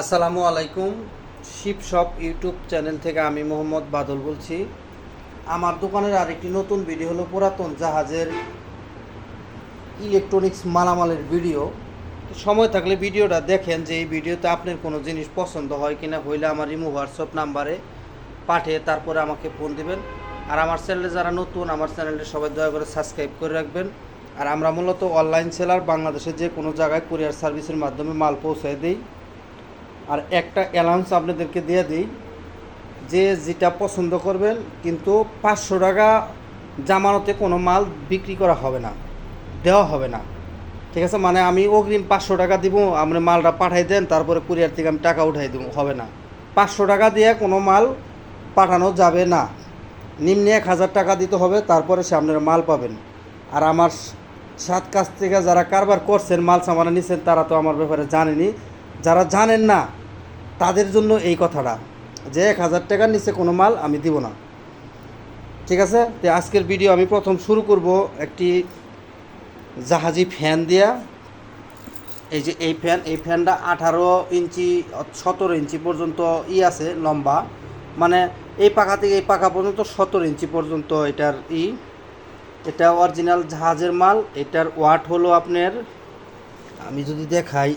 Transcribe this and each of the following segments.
আসসালামু আলাইকুম। Sheep shop YouTube channel থেকে আমি মোহাম্মদ বাদল বলছি। আমার দোকানের আরেকটি নতুন ভিডিও হলো পুরাতন জাহাজের ইলেকট্রনিক্স মালামালের ভিডিও সময় থাকলে ভিডিওটা দেখেন যে এই ভিডিওতে আপনার কোনো জিনিস পছন্দ হয় কিনা, হইলে আমার ইমো হোয়াটসঅ্যাপ নাম্বারে পাঠিয়ে তারপরে আমাকে ফোন দিবেন। আর আমার চ্যানেলে যারা নতুন, আমার চ্যানেলটি সবাই দয়া করে সাবস্ক্রাইব করে রাখবেন। আর আমরা মূলত অনলাইন সেলার বাংলাদেশের যে কোনো জায়গায় কুরিয়ার সার্ভিসের মাধ্যমে মাল পৌঁছায় দিই। আর একটা অ্যালাউন্স আপনাদেরকে দিয়ে দিই। যে যেটা পছন্দ করবেন, কিন্তু পাঁচশো টাকা জামানতে কোনো মাল বিক্রি করা হবে না, দেওয়া হবে না। ঠিক আছে? মানে আমি অগ্রিম পাঁচশো টাকা দিব, আপনি মালটা পাঠাই দেন, তারপরে কুরিয়ার থেকে আমি টাকা উঠাই দেবো, হবে না। পাঁচশো টাকা দিয়ে কোনো মাল পাঠানো যাবে না। নিম্নে এক হাজার টাকা দিতে হবে, তারপরে সে আপনারা মাল পাবেন। আর আমার সাত কাছ থেকে যারা কারবার করছেন, মাল সামানা নিছেন, তারা তো আমার ব্যাপারে জানেনি। যারা জানেন না তাদের জন্য এই কথাটা, যে এক হাজার টাকার নিচে কোনো মাল আমি দিব না। ঠিক আছে? তো আজকের ভিডিও আমি প্রথম শুরু করব একটি জাহাজি ফ্যান দিয়া। এই যে এই ফ্যান, এই ফ্যানটা আঠারো ইঞ্চি, সতেরো ইঞ্চি পর্যন্ত ই আছে, লম্বা। মানে এই পাখা থেকে এই পাখা পর্যন্ত সতেরো ইঞ্চি পর্যন্ত এটার ই। এটা অরিজিনাল জাহাজের মাল, এটার ওয়াট হলো আপনার, আমি যদি দেখাই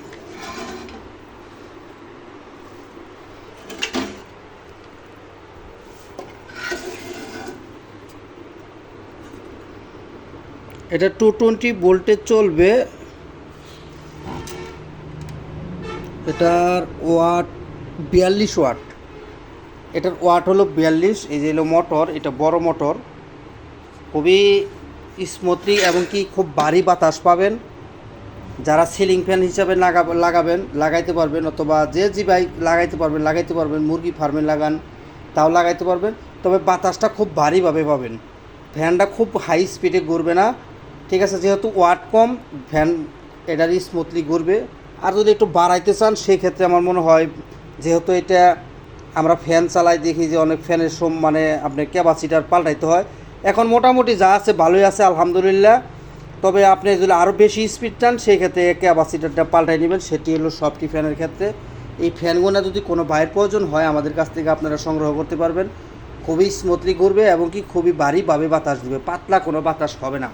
এটা টু টোয়েন্টি ভোল্টে চলবে। এটার ওয়াট বিয়াল্লিশ ওয়াট। এটার ওয়াট হলো বিয়াল্লিশ, এই যে হলো মোটর, এটা বড় মোটর। খুবই স্মুথলি এবং কি খুব ভারী বাতাস পাবেন। যারা সিলিং ফ্যান হিসাবে লাগা লাগাবেন, লাগাইতে পারবেন, অথবা যে জি বাইক লাগাইতে পারবেন লাগাইতে পারবেন, মুরগি ফার্মে লাগান, তাও লাগাইতে পারবেন। তবে বাতাসটা খুব ভারীভাবে পাবেন। ফ্যানটা খুব হাই স্পিডে ঘুরবে না। ঠিক আছে, যেহেতু ওয়াট কম ফ্যান এটারই স্মুথলি ঘুরবে। আর যদি একটু বাড়াইতে চান সেই ক্ষেত্রে আমার মনে হয় যেহেতু এটা আমরা ফ্যান চালাই, দেখি যে অনেক ফ্যানের সম মানে আপনার ক্যাপাসিটার পাল্টাইতে হয়। এখন মোটামুটি যা আছে, ভালোই আছে, আলহামদুলিল্লাহ। তবে আপনি যদি আরও বেশি স্পিড চান সেই ক্ষেত্রে ক্যাপাসিটারটা পাল্টাই নেবেন। সেটি হলো সবটি ফ্যানের ক্ষেত্রে। এই ফ্যানগুলো যদি কোনো বাইরের প্রয়োজন হয়, আমাদের কাছ থেকে আপনারা সংগ্রহ করতে পারবেন। খুবই স্মুথলি ঘুরবে এবং কি খুবই ভারীভাবে বাতাস দেবে। পাতলা কোনো বাতাস হবে না।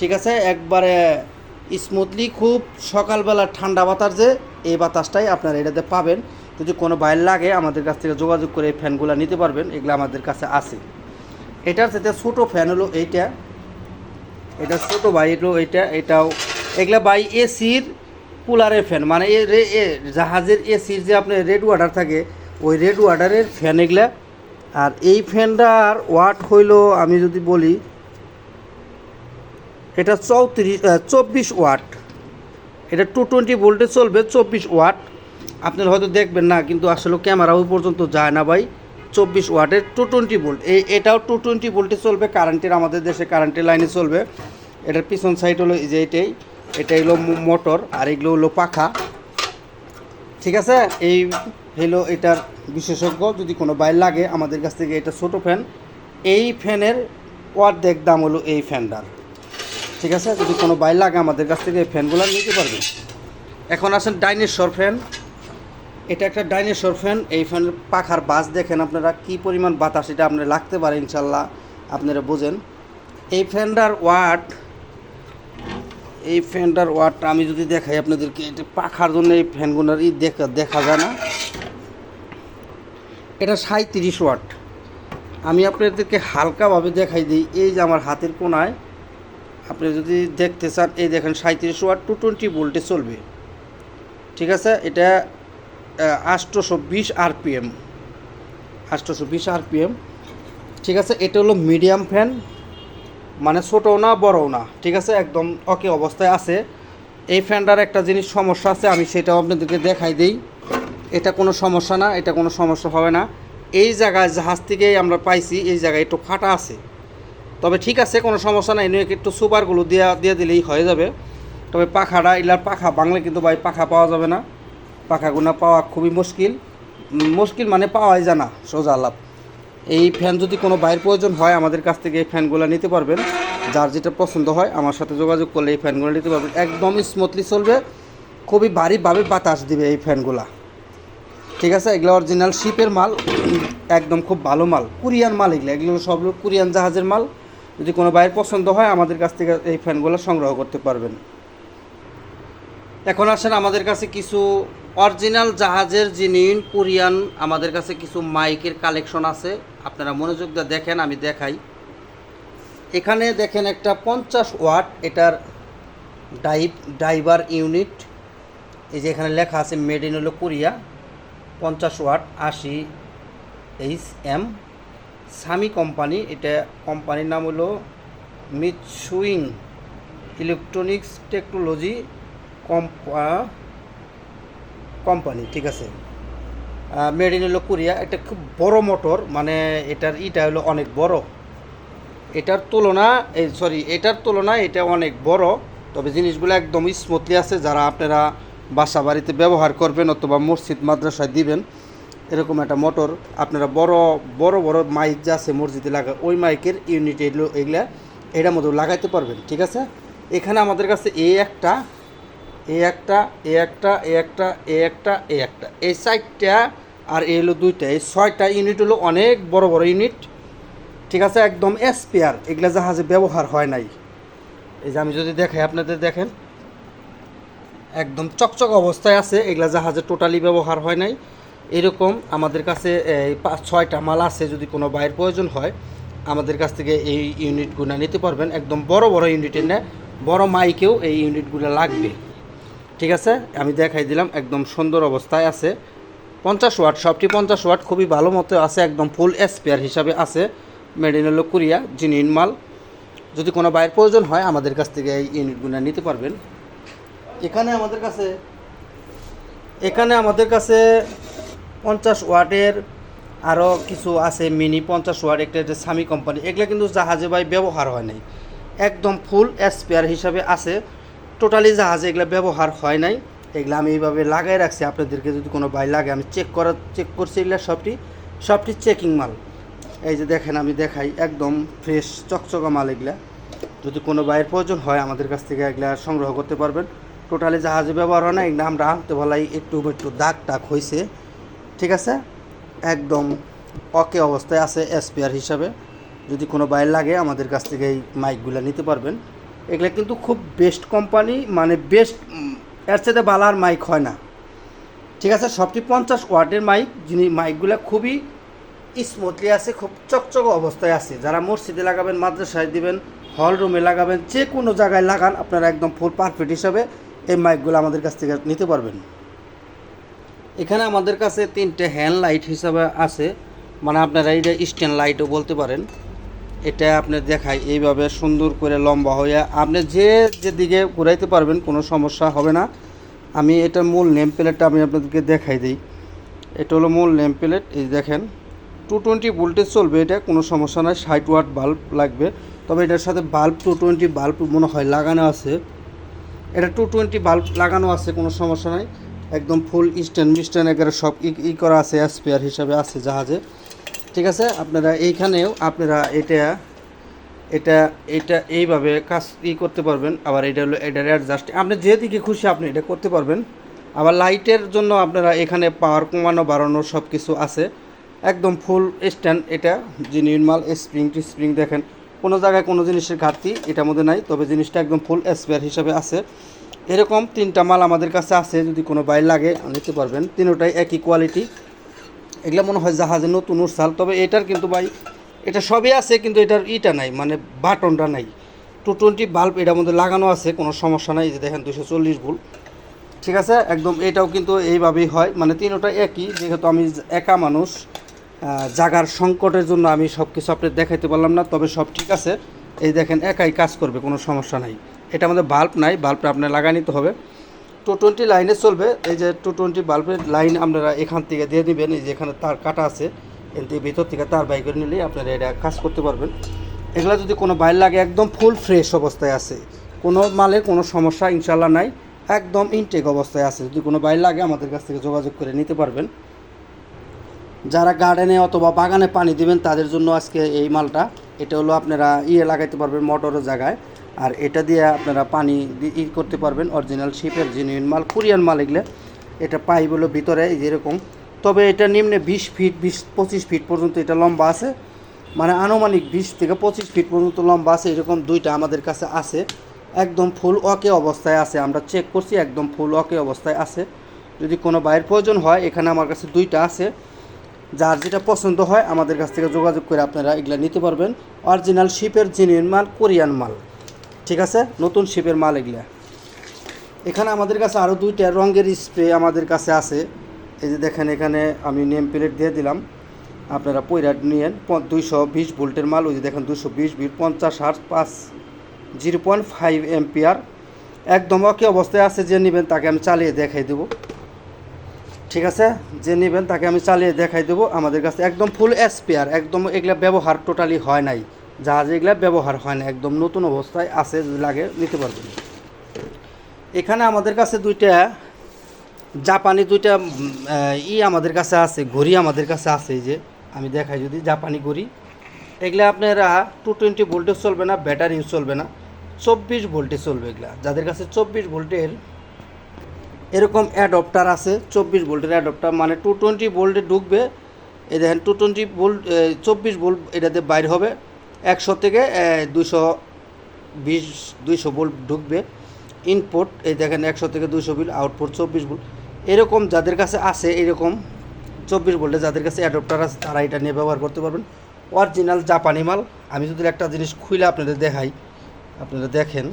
ঠিক আছে? একবারে স্মুথলি খুব সকালবেলা ঠান্ডা বাতাস যে, এই বাতাসটাই আপনারা এটাতে পাবেন। যদি কোনো বাইর লাগে, আমাদের কাছ থেকে যোগাযোগ করে এই ফ্যানগুলো নিতে পারবেন। এগুলো আমাদের কাছে আছে। এটার সাথে ছোটো ফ্যান হলো এইটা। এটা ছোটো বাই হলো এইটা। এটাও এগুলা বাই এসির কুলারের ফ্যান। মানে এ জাহাজের এসির যে আপনার রেড ওয়াটার থাকে, ওই রেড ওয়াটারের ফ্যান এগুলা। আর এই ফ্যানটার ওয়াট হইল, আমি যদি বলি এটা চৌত্রিশ চব্বিশ ওয়াট। এটা টু টোয়েন্টি ভোল্টে চলবে, চব্বিশ ওয়াট। আপনারা হয়তো দেখবেন না, কিন্তু আসলে ক্যামেরা ওই পর্যন্ত যায় না ভাই। চব্বিশ ওয়াটের টু টোয়েন্টি ভোল্ট এই, এটাও টু টোয়েন্টি ভোল্টে চলবে কারেন্টের আমাদের দেশে কারেন্টের লাইনে চলবে। এটার পিছন সাইড হলো এই যে এটাই। এটা হলো মোটর আর এগুলো হলো পাখা। ঠিক আছে? এই হলো এটার বিশেষজ্ঞ, যদি কোনো বাইর লাগে আমাদের কাছ থেকে এটা ছোটো ফ্যান এই ফ্যানের অর্ধেক দাম হলো এই ফ্যানটার ঠিক আছে? যদি কোনো বাইর লাগে আমাদের কাছ থেকে এই ফ্যানগুলো নিতে পারবেন এখন আসেন ডাইনেশ্বর ফ্যান। এটা একটা ডাইনেশ্বর ফ্যান। এই ফ্যানের পাখার বাস দেখেন আপনারা কি পরিমাণ বাতাস এটা আপনার লাগতে পারে ইনশাল্লাহ আপনারা বোঝেন। এই ফ্যানটার ওয়াট, এই ফ্যানটার ওয়াটটা আমি যদি দেখাই আপনাদেরকে, এটা পাখার জন্য এই ফ্যানগুলোর ই দেখা দেখা যায় না। এটা সাঁত্রিশ ওয়াট। আমি আপনাদেরকে হালকাভাবে দেখাই দিই। এই যে আমার হাতের কোনায় আপনি যদি দেখতে চান, এই দেখেন সাঁত্রিশ ওয়াট টু টোয়েন্টি ভোল্টে চলবে। ঠিক আছে? এটা আষ্টশো বিশ আরপিএম। আষ্টশো বিশ আরপিএম। ঠিক আছে? এটা হলো মিডিয়াম ফ্যান। মানে ছোটও না, বড়ও না। ঠিক আছে? একদম ওকে অবস্থায় আছে। এই ফ্যানটার একটা জিনিস সমস্যা আছে, আমি সেটাও আপনাদেরকে দেখাই দিই। এটা কোনো সমস্যা না, এটা কোনো সমস্যা হবে না। এই জায়গায় জাহাজ থেকেই আমরা পাইছি, এই জায়গায় একটু ফাটা আছে। তবে ঠিক আছে, কোনো সমস্যা নাই। এনে একটু সুপারগুলো দিয়ে দিয়ে দিলেই হয়ে যাবে। তবে পাখাটা, এলার পাখা বাংলা কিন্তু ভাই পাখা পাওয়া যাবে না। পাখাগুলো পাওয়া খুবই মুশকিল। মুশকিল মানে পাওয়াই জানা সোজা লাভ এই ফ্যান যদি কোনো বাইরের প্রয়োজন হয়, আমাদের কাছ থেকে এই ফ্যানগুলো নিতে পারবেন। যার যেটা পছন্দ হয়, আমার সাথে যোগাযোগ করলে এই ফ্যানগুলো নিতে পারবেন। একদম স্মুথলি চলবে। খুবই ভারীভাবে বাতাস দিবে এই ফ্যানগুলা। ঠিক আছে, এগুলো অরিজিনাল শিপের মাল। একদম খুব ভালো মাল। কুরিয়ান মাল এগুলো। এগুলো সব কুরিয়ান জাহাজের মাল। যদি কোনো বাইরের পছন্দ হয়, আমাদের কাছ থেকে এই ফ্যানগুলো সংগ্রহ করতে পারবেন। এখন আসেন আমাদের কাছে কিছু অরিজিনাল জাহাজের জিনিস কোরিয়ান, আমাদের কাছে কিছু মাইকের কালেকশন আছে। আপনারা মনোযোগ দিয়ে দেখেন, আমি দেখাই। এখানে দেখেন একটা পঞ্চাশ ওয়াট এটার ডাইভ ড্রাইভার ইউনিট। এই যে এখানে লেখা আছে, মেড ইন হলো কোরিয়া পঞ্চাশ ওয়াট আশি এইচ এম। সামি কোম্পানি, এটা কোম্পানির নাম হলো মিৎসুইং ইলেকট্রনিক্স টেকনোলজি কম্পা, কোম্পানি, ঠিক আছে? মেড ইন হলো কোরিয়া এটা খুব বড় মোটর মানে এটার ইটা হলো অনেক বড়। এটার তুলনা, এই সরি এটার তুলনায় এটা অনেক বড়, তবে জিনিসগুলো একদম স্মুথলি আছে, যারা আপনারা বাসা বাড়িতে ব্যবহার করবেন অথবা মসজিদ, মাদ্রাসায় দিবেন। এরকম একটা মোটর, আপনারা বড় বড় বড় মাইক যা আছে মসজিদে লাগা, ওই মাইকের ইউনিট এগুলো এগুলা এটার মধ্যে লাগাইতে পারবেন, ঠিক আছে? এখানে আমাদের কাছে এ একটা এ একটা এ একটা এ একটা এ একটা এ একটা, এই চারটা আর এ হলো দুইটা, এই ছয়টা ইউনিট হলো অনেক বড় বড় ইউনিট ঠিক আছে? একদম এসপিআর এগুলা জাহাজে ব্যবহার হয় নাই। এই যে আমি যদি দেখাই, আপনাদের দেখেন, একদম চকচক অবস্থায় আছে, এগুলা জাহাজে টোটালি ব্যবহার হয় নাই। এরকম আমাদের কাছে ছয়টা মাল আছে যদি কোনো বাইরের প্রয়োজন হয়, আমাদের কাছ থেকে এই ইউনিটগুলো নিতে পারবেন। একদম বড় বড় ইউনিটের না বড় মাইকেও এই ইউনিটগুলো লাগবে। ঠিক আছে? আমি দেখাই দিলাম, একদম সুন্দর অবস্থায় আছে। পঞ্চাশ ওয়াট, সবটি পঞ্চাশ ওয়াট খুবই ভালো মতো আছে, একদম ফুল স্পেয়ার হিসাবে আছে, মেড ইন হলো কোরিয়া জিনিন মাল। যদি কোনো বাইরের প্রয়োজন হয়, আমাদের কাছ থেকে এই ইউনিটগুলো নিতে পারবেন। এখানে আমাদের কাছে, এখানে আমাদের কাছে পঞ্চাশ ওয়াটের আরও কিছু আছে মিনি পঞ্চাশ ওয়াট একটা একটা সামি কোম্পানি এগুলো কিন্তু জাহাজে ভাই ব্যবহার হয় নাই। একদম ফুল স্পেয়ার হিসাবে আছে। টোটালি জাহাজে এগুলো ব্যবহার হয় নাই। এগুলো আমি এইভাবে লাগাই রাখছি। আপনাদেরকে যদি কোনো বাই লাগে, আমি চেক করা চেক করছি এগুলো সবটি। সবটি চেকিং মাল। এই যে দেখেন, আমি দেখাই। একদম ফ্রেশ চকচকা মাল এগুলা। যদি কোনো বাইয়ের প্রয়োজন হয়, আমাদের কাছ থেকে এগুলা সংগ্রহ করতে পারবেন। টোটালি জাহাজে ব্যবহার হয় না এগুলো আমরা আনতে বলাই একটু একটু দাগ টাগ হয়েছে ঠিক আছে? একদম অকে অবস্থায় আছে এসপিআর হিসাবে। যদি কোনো বাইর লাগে, আমাদের কাছ থেকে এই মাইকগুলো নিতে পারবেন। এগুলো কিন্তু খুব বেস্ট কোম্পানি মানে বেস্ট এর সাথে বালার মাইক হয় না। ঠিক আছে? সবটি পঞ্চাশ ওয়াটের মাইক, যিনি মাইকগুলো খুবই স্মুথলি আছে, খুব চকচক অবস্থায় আছে। যারা মসজিদে লাগাবেন, মাদ্রাসায় দিবেন হল রুমে লাগাবেন, যে কোনো জায়গায় লাগান, আপনারা একদম ফুল পারফেক্ট হিসাবে এই মাইকগুলো আমাদের কাছ থেকে নিতে পারবেন। এখানে আমাদের কাছে তিনটে হ্যান্ড লাইট হিসাবে আছে। মানে আপনারা এইটা স্ট্যান্ড লাইটও বলতে পারেন। এটা আপনি দেখাই, এইভাবে সুন্দর করে লম্বা হয়ে আপনি যে যেদিকে ঘুরাইতে পারবেন, কোনো সমস্যা হবে না। আমি এটার মূল নেম প্লেটটা আমি আপনাদেরকে দেখাই দিই। এটা হলো মূল নেম প্লেট, এই দেখেন। টু টোয়েন্টি ভোল্টেজ চলবে এটা, কোনো সমস্যা নয় ষাট ওয়াট বাল্ব লাগবে। তবে এটার সাথে বাল্ব টু টোয়েন্টি বাল্ব মনে হয় লাগানো আছে। এটা টু টোয়েন্টি বাল্ব লাগানো আছে, কোনো সমস্যা নাই। একদম ফুল স্ট্যান্ড মিস্ট্যান্ড এগারো সব ই করা আছে স্পেয়ার হিসাবে আছে জাহাজে। ঠিক আছে? আপনারা এইখানেও আপনারা এটা এটা এটা এইভাবে কাজ ই করতে পারবেন। আবার এটা হলো, এটার অ্যাডজাস্ট আপনি যেদিকে খুশি আপনি এটা করতে পারবেন। আবার লাইটের জন্য আপনারা এখানে পাওয়ার কমানো, বাড়ানো সব কিছু আছে। একদম ফুল স্ট্যান্ড এটা জিনিউন মাল স্প্রিং টু স্প্রিং দেখেন। কোনো জায়গায় কোনো জিনিসের ঘাটতি এটার মধ্যে নাই, তবে জিনিসটা একদম ফুল স্পেয়ার হিসাবে আছে। এরকম তিনটা মাল আমাদের কাছে আছে, যদি কোনো বাইর লাগে, নিতে পারবেন। তিনোটাই একই কোয়ালিটি এগুলো মনে হয় জাহাজে নতুন উড়সাল তবে এটার কিন্তু ভাই, এটা সবই আছে, কিন্তু এটার ইটা নাই মানে বাটনটা নাই। টু টোয়েন্টি বাল্ব এটার মধ্যে লাগানো আছে, কোনো সমস্যা নাই যে দেখেন দুশো চল্লিশ ভুল ঠিক আছে? একদম এটাও কিন্তু এইভাবেই হয় মানে তিনোটা একই, যেহেতু আমি একা মানুষ জাগার সংকটের জন্য আমি সব কিছু আপনাদের দেখাইতে পারলাম না, তবে সব ঠিক আছে। এই দেখেন, একাই কাজ করবে, কোনো সমস্যা নাই। এটা আমাদের বাল্ব নাই বাল্বটা আপনার লাগাই নিতে হবে। টু টোয়েন্টি লাইনে চলবে, এই যে টু টোয়েন্টি বাল্বের লাইন আপনারা এখান থেকে দিয়ে নেবেন এই যে এখানে তার কাটা আছে, এখান থেকে ভিতর থেকে তার বাই করে নিলেই আপনারা এটা কাজ করতে পারবেন। এগুলো যদি কোনো বাইর লাগে, একদম ফুল ফ্রেশ অবস্থায় আছে। কোনো মালের কোনো সমস্যা ইনশাল্লাহ নাই, একদম ইনটেক অবস্থায় আছে। যদি কোনো বাইর লাগে, আমাদের কাছ থেকে যোগাযোগ করে নিতে পারবেন। যারা গার্ডেনে অথবা বাগানে পানি দিবেন, তাদের জন্য আজকে এই মালটা, এটা হলো আপনারা ইয়ে লাগাইতে পারবেন, মোটরের জায়গায়। আর এটা দিয়ে আপনারা পানি ই করতে পারবেন অরিজিনাল শিপের জেনুইন মাল কোরিয়ান মাল এগুলো। এটা পাইপ হলো ভিতরে যেরকম তবে এটা নিম্নে বিশ ফিট বিশ, পঁচিশ ফিট পর্যন্ত এটা লম্বা আছে। মানে আনুমানিক বিশ থেকে পঁচিশ ফিট পর্যন্ত লম্বা আছে, এরকম দুইটা আমাদের কাছে আছে। একদম ফুল ওকে অবস্থায় আছে। আমরা চেক করছি, একদম ফুল ওকে অবস্থায় আছে। যদি কোনো বাইরের প্রয়োজন হয়, এখানে আমার কাছে দুইটা আছে। যার যেটা পছন্দ হয়, আমাদের কাছ থেকে যোগাযোগ করে আপনারা এগুলো নিতে পারবেন। অরিজিনাল শিপের জিনিয়ান মাল কোরিয়ান মাল। ঠিক আছে? নতুন শিপের মাল এগুলা। এখানে আমাদের কাছে আরও দুইটা রঙের স্প্রে আমাদের কাছে আছে। এই যে দেখেন, এখানে আমি নেম প্লেট দিয়ে দিলাম। আপনারা পৈরাট নিয়েন। দুইশো বিশ ভোল্টের মাল, ওই যে দেখেন দুশো বিশ বিল পঞ্চাশ হার্স পাঁচ, জিরো পয়েন্ট ফাইভ এমপিআর একদম ওকে অবস্থায় আছে, যে নেবেন তাকে আমি চালিয়ে দেখাই দেবো। ঠিক আছে? যে নেবেন তাকে আমি চালিয়ে দেখাই দেবো। আমাদের কাছে একদম ফুল এসপিআর একদম এগুলা ব্যবহার টোটালি হয় নাই। জাহাজ এগুলা ব্যবহার হয় না, একদম নতুন অবস্থায় আছে, যদি লাগে নিতে পারবেন। এখানে আমাদের কাছে দুইটা জাপানি দুইটা ই আমাদের কাছে আছে, ঘড়ি আমাদের কাছে আছে যে আমি দেখাই যদি জাপানি ঘড়ি। এগুলা আপনারা টু টোয়েন্টি ভোল্টে চলবে না, ব্যাটারি চলবে না, চব্বিশ ভোল্টে চলবে এগুলা। যাদের কাছে চব্বিশ ভোল্টের এরকম অ্যাডপ্টার আছে, চব্বিশ ভোল্টের অ্যাডপ্টার মানে টু টোয়েন্টি ভোল্টে ঢুকবে, এই দেখেন টু টোয়েন্টি ভোল্ট চব্বিশ ভোল্ট এটাতে বাইর হবে। একশো থেকে দুশো বিশ, দুইশো বোল্ট ঢুকবে। ইনপুট এই দেখেন একশো থেকে দুশো বিল আউটপুট চব্বিশ বোল্ট এরকম যাদের কাছে আছে, এরকম চব্বিশ বোল্টে যাদের কাছে অ্যাডপ্টার আছে, তারা এটা নিয়ে ব্যবহার করতে পারবেন। অরিজিনাল জাপানি মাল, আমি যদি একটা জিনিস খুলে আপনাদের দেখাই, আপনারা দেখেন।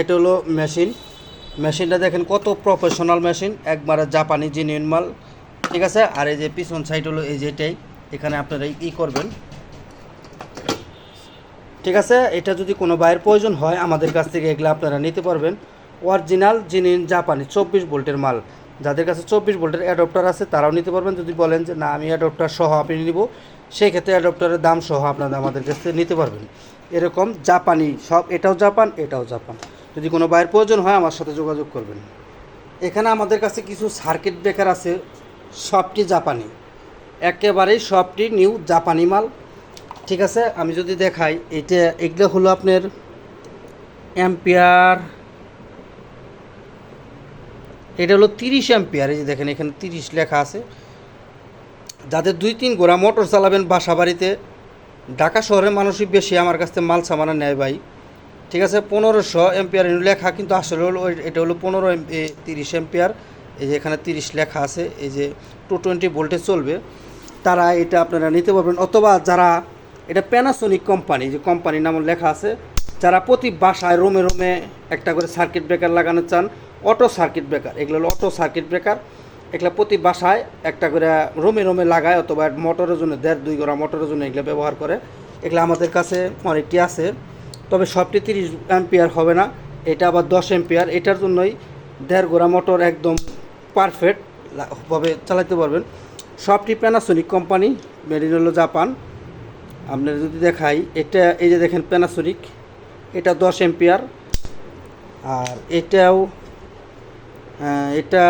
এটা হলো মেশিন। মেশিনটা দেখেন কত প্রফেশনাল মেশিন একবারে জাপানি জিনিয়ন মাল। ঠিক আছে? আর এই যে পিছন সাইড হলো এই যেটাই, এখানে আপনারা ই করবেন। ঠিক আছে? এটা যদি কোনো বাইরের প্রয়োজন হয়, আমাদের কাছ থেকে এগুলো আপনারা নিতে পারবেন। অরিজিনাল জিনিন জাপানি চব্বিশ ভোল্টের মাল। যাদের কাছে চব্বিশ ভোল্টের অ্যাডপ্টার আছে, তারাও নিতে পারবেন। যদি বলেন যে, না, আমি অ্যাডপ্টার সহ আপনি নিব সেই ক্ষেত্রে অ্যাডপ্টারের দাম সহ আপনারা আমাদের কাছ থেকে নিতে পারবেন। এরকম জাপানি, সব এটাও জাপান এটাও জাপান। যদি কোনো বাইরের প্রয়োজন হয় আমার সাথে যোগাযোগ করবেন। এখানে আমাদের কাছে কিছু সার্কিট ব্রেকার আছে, সবটি জাপানি। একেবারেই সবটি নিউ জাপানি মাল। ঠিক আছে, আমি যদি দেখাই, এটা এগুলো হলো আপনার অ্যাম্পিয়ার এটা হলো তিরিশ অ্যাম্পিয়ার এই যে দেখেন, এখানে তিরিশ লেখা আছে। যাদের দুই তিন গোড়া মোটর চালাবেন বাসা বাড়িতে ঢাকা শহরের মানুষই বেশি আমার কাছ থেকে মাল সামানা নেয় ভাই। ঠিক আছে, পনেরোশো এম্পিয়ার লেখা কিন্তু আসলে হলো এটা হলো পনেরো তিরিশ এম্পিয়ার। এই যে এখানে তিরিশ লেখা আছে, এই যে টু টোয়েন্টি ভোল্টে চলবে। তারা এটা আপনারা নিতে পারবেন। অথবা যারা এটা প্যানাসোনিক কোম্পানি যে কোম্পানির নাম লেখা আছে, যারা প্রতি বাসায় রোমে রোমে একটা করে সার্কিট ব্রেকার লাগানো চান অটো সার্কিট ব্রেকার এগুলো হলো অটো সার্কিট ব্রেকার এগুলো প্রতি বাসায় একটা করে রোমে রোমে লাগায়, অথবা মোটরের জন্য দেড় দুই গোড়া মোটরের জন্য এগুলো ব্যবহার করে। এগুলো আমাদের কাছে অনেকটি আছে। তবে সবটি তিরিশ অ্যাম্পিয়ার হবে না, এটা আবার দশ অ্যাম্পিয়ার এটার জন্যই দেড় গোড়া মোটর একদম পারফেক্ট ভাবে চালাতে পারবেন। সবটি প্যানাসোনিক কোম্পানি হলো জাপান আপনার যদি দেখাই, এটা এই যে দেখেন প্যানাসোনিক এটা দশ এম্পিয়ার আর এটাও এটা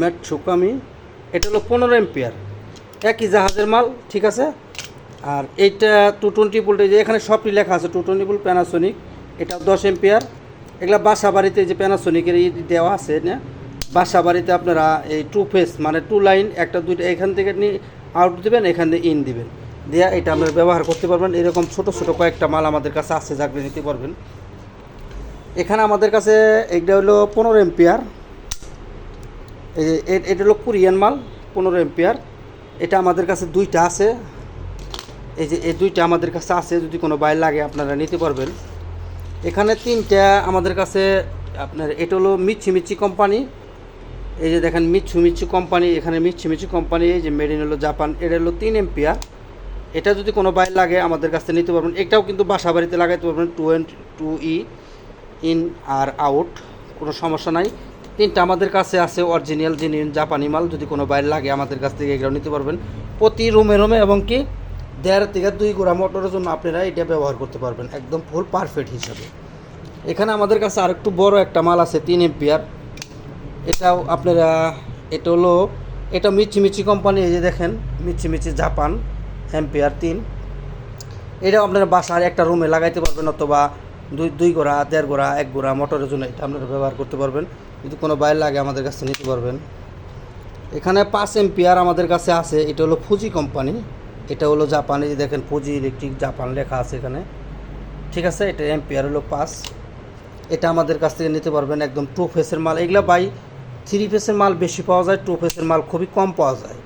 ম্যাট সুকামি এটা হলো পনেরো এম্পিয়ার একই জাহাজের মাল, ঠিক আছে? আর এইটা টু টোয়েন্টি ভোল্টেজ এখানে সবটি লেখা আছে টু টোয়েন্টি ভোল্ট প্যানাসোনিক এটা দশ এম্পিয়ার এগুলো বাসা বাড়িতে যে প্যানাসোনিকের ই দেওয়া আছে, না? বাসা বাড়িতে আপনারা এই টু ফেস মানে টু লাইন একটা, দুইটা, এখান থেকে নিয়ে আউট দিবেন, এখান থেকে ইন দিবেন। দিয়ে এটা আপনারা ব্যবহার করতে পারবেন, এরকম ছোট ছোট কয়েকটা মাল আমাদের কাছে আছে যাকে নিতে পারবেন। এখানে আমাদের কাছে এইটা হলো পনেরো এম্পিয়ার এটা হলো কোরিয়ান মাল, পনেরো এম্পিয়ার এটা আমাদের কাছে দুইটা আছে। এই যে, এই দুইটা আমাদের কাছে আছে, যদি কোনো বাইর লাগে আপনারা নিতে পারবেন। এখানে তিনটা আমাদের কাছে আপনার এটা হলো মিচ্ছি কোম্পানি। এই যে দেখেন মিচ্ছু কোম্পানি, এখানে মিচ্ছি কোম্পানি, এই যে মেড ইন হলো জাপান, এটা হলো তিন এম্পিয়ার। এটা যদি কোনো বাইর লাগে আমাদের কাছে নিতে পারবেন। এটাও কিন্তু বাসা বাড়িতে লাগাইতে পারবেন two end two E in R out কোনো সমস্যা নাই। তিনটা আমাদের কাছে আছে অরিজিনাল জিনিয়ান জাপানি মাল, যদি কোনো বাইরে লাগে আমাদের কাছ থেকে এগুলো নিতে পারবেন। প্রতি রুমে রুমে এবং কি দেড় থেকে দুই গোড়া মোটরের জন্য আপনারা এটা ব্যবহার করতে পারবেন, একদম ফুল পারফেক্ট হিসাবে। এখানে আমাদের কাছে আর একটু বড় একটা মাল আছে তিন এম্পিয়ার এটাও আপনারা, এটা হলো, এটা মিচি কোম্পানি এই যে দেখেন মিচি জাপান এম্পিয়ার তিন। এটাও আপনারা বাসার একটা রুমে লাগাইতে পারবেন অথবা দুই দুই গোড়া, দেড় গোড়া, এক গোড়া মোটরের জন্য এটা আপনারা ব্যবহার করতে পারবেন। যদি কোনো বাইরে লাগে আমাদের কাছে নিতে পারবেন। এখানে পাঁচ এম্পিয়ার আমাদের কাছে আছে, এটা হলো ফুজি কোম্পানি এটা হলো জাপানি দেখেন ফুজি ইলেকট্রিক জাপান লেখা আছে এখানে। ঠিক আছে? এটা এম্পিয়ার হলো পাঁচ। এটা আমাদের কাছ থেকে নিতে পারবেন একদম টু ফেসের মাল। এগুলো বাই থ্রি ফেসের মাল বেশি পাওয়া যায় টু ফেসের মাল খুবই কম পাওয়া যায়।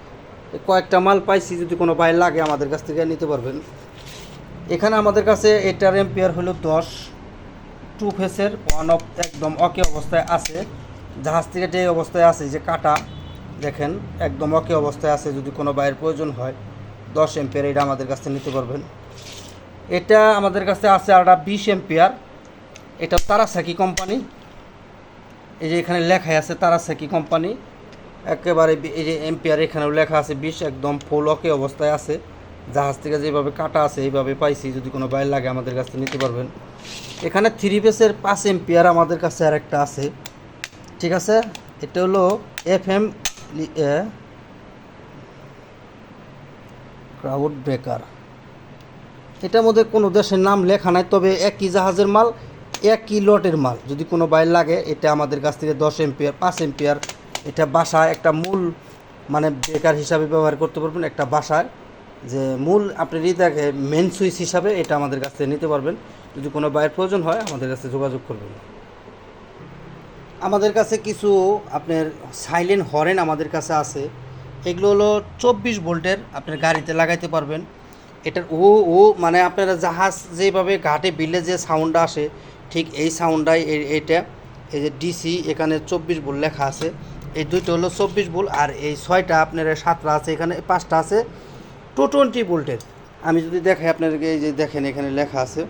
কয়েকটা মাল পাইছি, যদি কোনো বাইর লাগে আমাদের কাছ থেকে নিতে পারবেন। এখানে আমাদের কাছে এটার এম্পিয়ার হলো দশ। টু ফেসের ওয়ান অফ একদম অকে অবস্থায় আছে। জাহাজ থেকে যে অবস্থায় আছে, যে কাটা, দেখেন, একদম অকে অবস্থায় আছে যদি কোনো বাইরের প্রয়োজন হয়। দশ এম্পিয়ার এটা আমাদের কাছে নিতে পারবেন। এটা আমাদের কাছে আছে আরটা বিশ এম্পিয়ার এটা তারাসাকি কোম্পানি এই যে এখানে লেখাই আছে তারাসাকি কোম্পানি একেবারে এই যে এম্পিয়ার এখানেও লেখা আছে বিশ, একদম ফুল অকে অবস্থায় আছে। জাহাজ থেকে যেভাবে কাটা আছে, এইভাবে পাইছি, যদি কোনো বাইর লাগে আমাদের কাছ নিতে পারবেন। এখানে থ্রি পেসের পাঁচ এম্পিয়ার আমাদের কাছে আর একটা আছে। ঠিক আছে? এটা হলো এফ এম ক্রাউড ব্রেকার। এটার মধ্যে কোনো দেশের নাম লেখা নাই, তবে একই জাহাজের মাল, একই লটের মাল। যদি কোনো বাইর লাগে, এটা আমাদের কাছ থেকে দশ এম্পিয়ার, পাঁচ এম্পিয়ার, এটা বাসায় একটা মূল মানে ব্রেকার হিসাবে ব্যবহার করতে পারবেন, একটা বাসায়। যে মূল আপনি দেখে মেন সুইচ হিসাবে এটা আমাদের কাছ থেকে নিতে পারবেন। যদি কোনো বাইরের প্রয়োজন হয়, আমাদের কাছে যোগাযোগ করবেন। আমাদের কাছে কিছু আপনার সাইলেন্ট হরেন আমাদের কাছে আছে। এগুলো হলো চব্বিশ ভোল্টের আপনার গাড়িতে লাগাইতে পারবেন। এটার ও ও মানে আপনারা জাহাজ যেভাবে ঘাটে বিলে যে সাউন্ডটা আসে, ঠিক এই সাউন্ডটাই এ- এইটা এই যে ডিসি এখানে চব্বিশ ভোল্ট লেখা আছে। এই দুইটা হলো চব্বিশ ভোল্ট আর এই ছয়টা আপনার সাতটা আছে, এখানে পাঁচটা আছে। টু টোয়েন্টি ভোল্টের। আমি যদি দেখাই আপনাদেরকে, এই যে দেখেন এখানে লেখা আছে।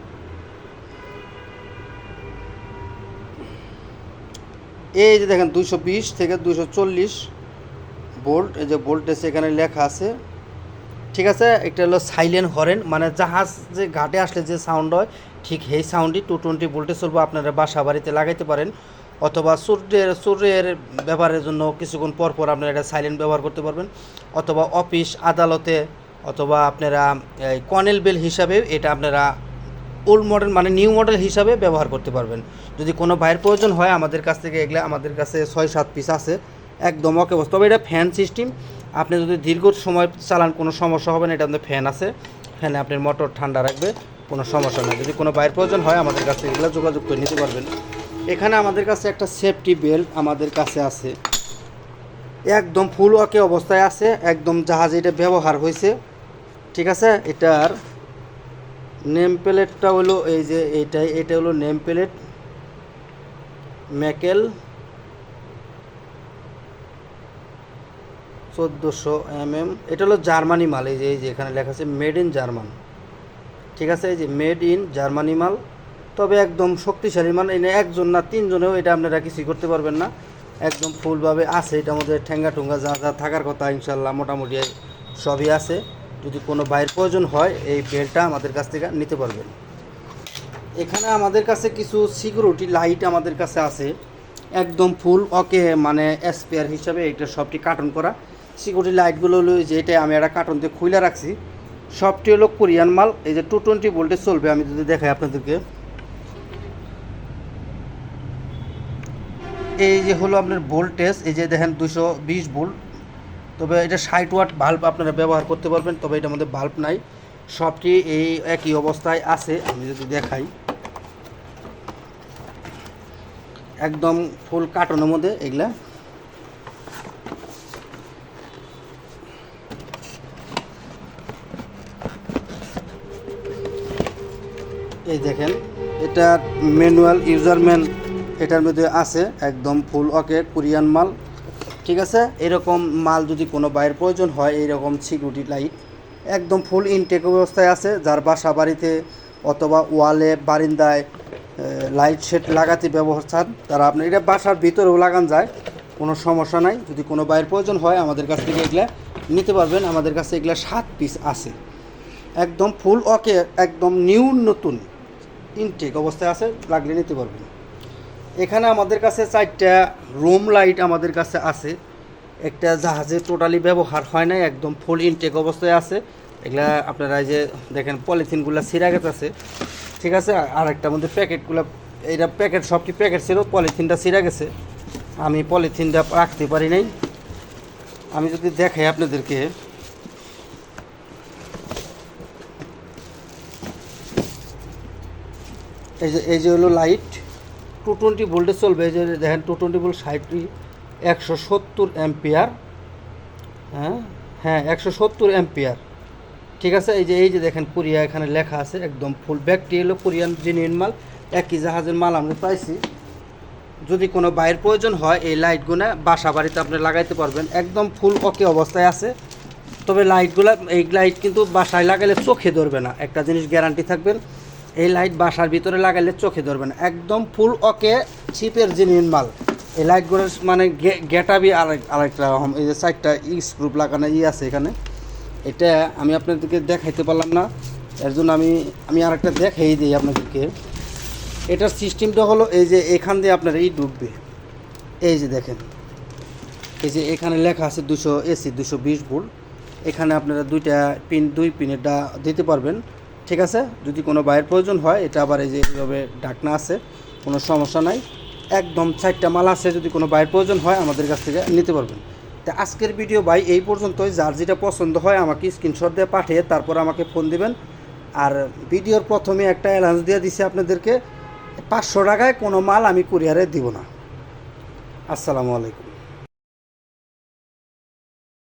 এই যে দেখেন দুইশো বিশ থেকে দুশো চল্লিশ। ভোল্ট এই যে ভোল্টেজ এখানে লেখা আছে, ঠিক আছে? একটা হলো সাইলেন্ট হরেন মানে জাহাজ যে ঘাটে আসলে যে সাউন্ড হয়, ঠিক সেই সাউন্ডই টু টোয়েন্টি ভোল্টে চলবো, আপনারা বাসা বাড়িতে লাগাইতে পারেন। অথবা সূর্যের সূর্যের ব্যবহারের জন্য কিছুক্ষণ পর পর আপনারা এটা সাইলেন্ট ব্যবহার করতে পারবেন। অথবা অফিস, আদালতে, অথবা আপনারা কনেল বেল হিসাবে এটা আপনারা ওল্ড মডেল মানে নিউ মডেল হিসাবে ব্যবহার করতে পারবেন। যদি কোনো ভাইয়ের প্রয়োজন হয় আমাদের কাছ থেকে, এগুলো আমাদের কাছে ছয় সাত পিস আছে। একদম ওকে অবস্থা। তবে এটা ফ্যান সিস্টেম আপনি যদি দীর্ঘ সময় চালান, কোনো সমস্যা হবে না, এটা আমাদের ফ্যান আছে। ফ্যানে আপনার মোটর ঠান্ডা রাখবে, কোনো সমস্যা নেই। যদি কোনো বাইরের প্রয়োজন হয়, আমাদের কাছে এগুলো যোগাযোগ করে নিতে পারবেন। এখানে আমাদের কাছে একটা সেফটি বেল্ট আমাদের কাছে আছে। একদম ফুল ওকে অবস্থায় আছে, একদম জাহাজে এটা ব্যবহার হয়েছে। ঠিক আছে? এটার নেম প্লেটটা হলো এই যে এইটাই এটা হলো নেম প্লেট ম্যাকেল চোদ্দোশো এম এম এটা হলো জার্মানি মাল, এই যে এই যে এখানে লেখা আছে মেড ইন জার্মান ঠিক আছে, এই যে মেড ইন জার্মানি মাল। তবে একদম শক্তিশালী মাল এনে একজন না তিনজনেও এটা আপনারা কিছুই করতে পারবেন না। একদম ফুলভাবে আছে এটার মধ্যে ঠেঙ্গা টুঙ্গা যা যা থাকার কথা ইনশাল্লাহ মোটামুটি সবই আছে। যদি কোনো বাইরের প্রয়োজন হয়, এই বেলটা আমাদের কাছ থেকে নিতে পারবেন। এখানে আমাদের কাছে কিছু সিকিউরিটি লাইট আমাদের কাছে আছে। একদম ফুল, ওকে মানে এসপিআর হিসাবে এটা সবটি কার্টন করা। সিকিউরিটি লাইটগুলো হলো এই যে এটা আমি একটা কার্টন দিয়ে খুলে রাখছি। সবটি হলো কোরিয়ান মাল, এই যে টু টোয়েন্টি ভোল্টে চলবে, আমি যদি দেখাই আপনাদেরকে। এই যে হলো আপনার ভোল্টেজ, এই যে দেখেন দুশো বিশ ভোল্ট। তবে এটা ষাট ওয়াট বাল্ব আপনারা ব্যবহার করতে পারবেন, তবে এটার মধ্যে বাল্ব নাই। সবটি এই একই অবস্থায় আছে, আমি যদি দেখাই। একদম ফুল কার্টনের মধ্যে এগুলা। এই দেখেন, এটা ম্যানুয়াল ইউজারম্যান এটার মধ্যে আছে একদম ফুল ওকে কোরিয়ান মাল, ঠিক আছে? এরকম মাল যদি কোনো বাইরের প্রয়োজন হয়, এইরকম সিকিউরিটি লাইট একদম ফুল ইনটেক অবস্থায় আছে, যার বাসা বাড়িতে অথবা ওয়ালে বারিন্দায় লাইট সেট লাগাতে ব্যবহার চান তারা আপনি এটা বাসার ভিতরেও লাগান যায়, কোনো সমস্যা নাই। যদি কোনো বাইরের প্রয়োজন হয়, আমাদের কাছ থেকে এগুলা নিতে পারবেন। আমাদের কাছে এগুলা সাত পিস আছে। একদম ফুল ওকে একদম নিউ নতুন। ইনটেক অবস্থায় আছে, লাগলে নিতে পারবেন। এখানে আমাদের কাছে চারটা রুম লাইট আমাদের কাছে আছে। একটা জাহাজে টোটালি ব্যবহার হয় নাই, একদম ফুল ইনটেক অবস্থায় আছে। এগুলা আপনারা যে দেখেন পলিথিনগুলো সিরা গেছে। ঠিক আছে আর একটা মধ্যে প্যাকেটগুলো এইটা প্যাকেট সবটি প্যাকেট ছিল? পলিথিনটা সিরা গেছে। আমি পলিথিনটা রাখতে পারি নাই। আমি যদি দেখাই আপনাদেরকে। এই যে এই যে হলো লাইট টু টোয়েন্টি ভোল্টে চলবে, এই যে দেখেন টু টোয়েন্টি ভোল্ট ষাটটি একশো সত্তর অ্যাম্পিয়ার হ্যাঁ হ্যাঁ একশো সত্তর অ্যাম্পিয়ার ঠিক আছে? এই যে এই যে দেখেন কোরিয়া এখানে লেখা আছে, একদম ফুল ব্যাগটি হলো কোরিয়ান জেনুইন মাল, একই জাহাজের মাল আমরা পাইছি। যদি কোনো বাইরের প্রয়োজন হয়, এই লাইটগুলো বাসা বাড়িতে আপনি লাগাইতে পারবেন। একদম ফুল ওকে অবস্থায় আছে। তবে লাইটগুলো এই লাইট কিন্তু বাসায় লাগালে চোখে ধরবে না। একটা জিনিস গ্যারান্টি থাকবেন এই লাইট বাসার ভিতরে লাগালে চোখে ধরবে না। একদম ফুল ওকে চিপের জেনুইন মাল। এই লাইটগুলোর মানে গেটাবি আরেক আরেকটা রকম। এই যে সাইডটা স্ক্রুপ লাগানো ই আছে এখানে। এটা আমি আপনাদেরকে দেখাইতে পারলাম না। এর জন্য আমি আমি আরেকটা দেখাই দিই আপনাদেরকে। এটার সিস্টেমটা হলো এই যে এখান দিয়ে আপনার এই ডুববে এই যে দেখেন। এই যে এখানে লেখা আছে দুশো এসি, দুশো বিশ ভোল্ট। এখানে আপনারা দুইটা পিন দুই পিনেরটা দিতে পারবেন। ঠিক আছে? যদি কোনো বাইরের প্রয়োজন হয়, এটা আবার এই যে এইভাবে ডাকনা আছে, কোনো সমস্যা নাই। একদম চারটা মাল আছে, যদি কোনো বাইরের প্রয়োজন হয়, আমাদের কাছ থেকে নিতে পারবেন। তা আজকের ভিডিও ভাই এই পর্যন্তই। যার যেটা পছন্দ হয়, আমাকে স্ক্রিনশট দিয়ে পাঠিয়ে তারপর আমাকে ফোন দিবেন। আর ভিডিওর প্রথমে একটা অ্যালাউন্স দিয়ে দিছি আপনাদেরকে। পাঁচশো টাকায় কোনো মাল আমি কুরিয়ারে দিব না। আসসালামু আলাইকুম।